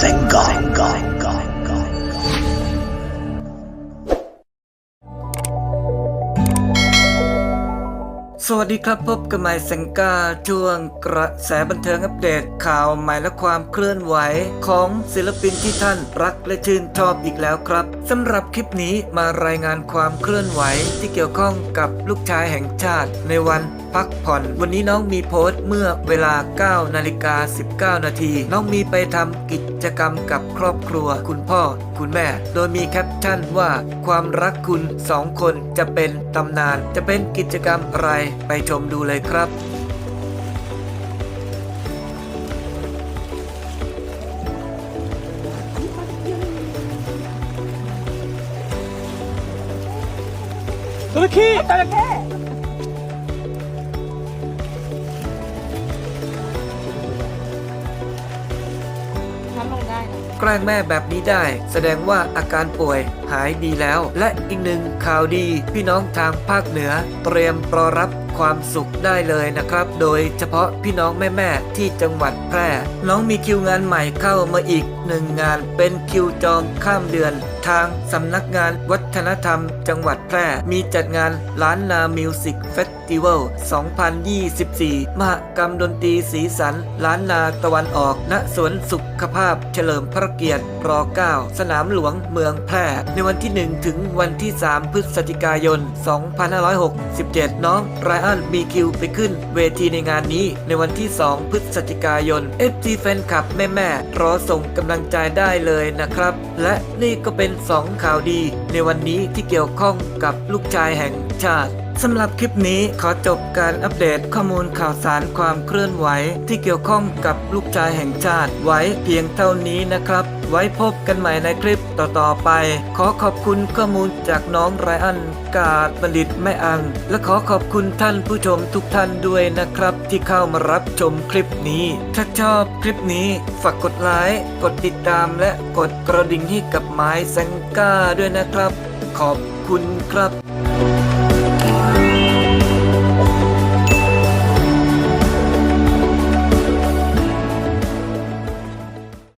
Thank God. Thank God. สวัสดีครับพบกับไมค์เซงกาช่วงกระแสบันเทิงอัปเดตข่าวใหม่และความเคลื่อนไหวของศิลปินที่ท่านรักและชื่นชอบอีกแล้วครับสำหรับคลิปนี้มารายงานความเคลื่อนไหวที่เกี่ยวข้องกับลูกชายแห่งชาติในวันพักผ่อน วันนี้น้องมีโพสต์เมื่อเวลา 9 นาฬิกา 19 นาที น้องมีไปทำกิจกรรมกับครอบครัว คุณพ่อ คุณแม่ โดยมีแคปชั่นว่า ความรักคุณสองคนจะเป็นตำนาน จะเป็นกิจกรรมอะไรไปชมดูเลยครับจระเข้จระเข้ แกล้งแม่แบบนี้ได้ แสดงว่าอาการป่วยหายดีแล้ว และอีกหนึ่งข่าวดี พี่น้องทางภาคเหนือ เตรียมรอรับ ความสุขได้เลยนะครับ โดยเฉพาะพี่น้องแม่ๆที่จังหวัดแพร่ น้องมีคิวงานใหม่เข้ามาอีกหนึ่งงานเป็นคิวจองข้ามเดือน ทางสำนักงานวัฒนธรรม จังหวัดแพร่ มีจัดงานล้านนามิวสิกเฟสติวัล 2024 มหกรรมดนตรีสีสัน ล้านนาตะวันออก ณ สวนสุขภาพเฉลิมพระเกียรติร9สนามหลวงเมืองแพร่ ในวันที่ 1 ถึงวันที่ 3 พฤศจิกายน 2567 น้องไรอันมีคิวไปขึ้นเวทีในงานนี้ในวันที่ 2 พฤศจิกายน FG แฟนคลับแม่ๆรอส่งกำลังใจได้เลยนะครับ และนี่ก็เป็น 2 ข่าวดี ในวันนี้ที่เกี่ยวข้องกับลูกชายแห่งชาติสำหรับคลิปนี้ขอจบการอัปเดตข้อมูลข่าวสารความเคลื่อนไหว ที่เกี่ยวข้องกับลูกชายแห่งชาติไว้เพียงเท่านี้นะครับ ไว้พบกันใหม่ในคลิปต่อๆไป ขอขอบคุณข้อมูลจากน้องไรอันกาดบัณฑิตแม่อัง และขอขอบคุณท่านผู้ชมทุกท่านด้วยนะครับ ที่เข้ามารับชมคลิปนี้ ถ้าชอบคลิปนี้ฝากกดไลค์กดติดตามและกดกระดิ่งให้กับไม้แซงก้าด้วยนะครับ ขอบคุณครับ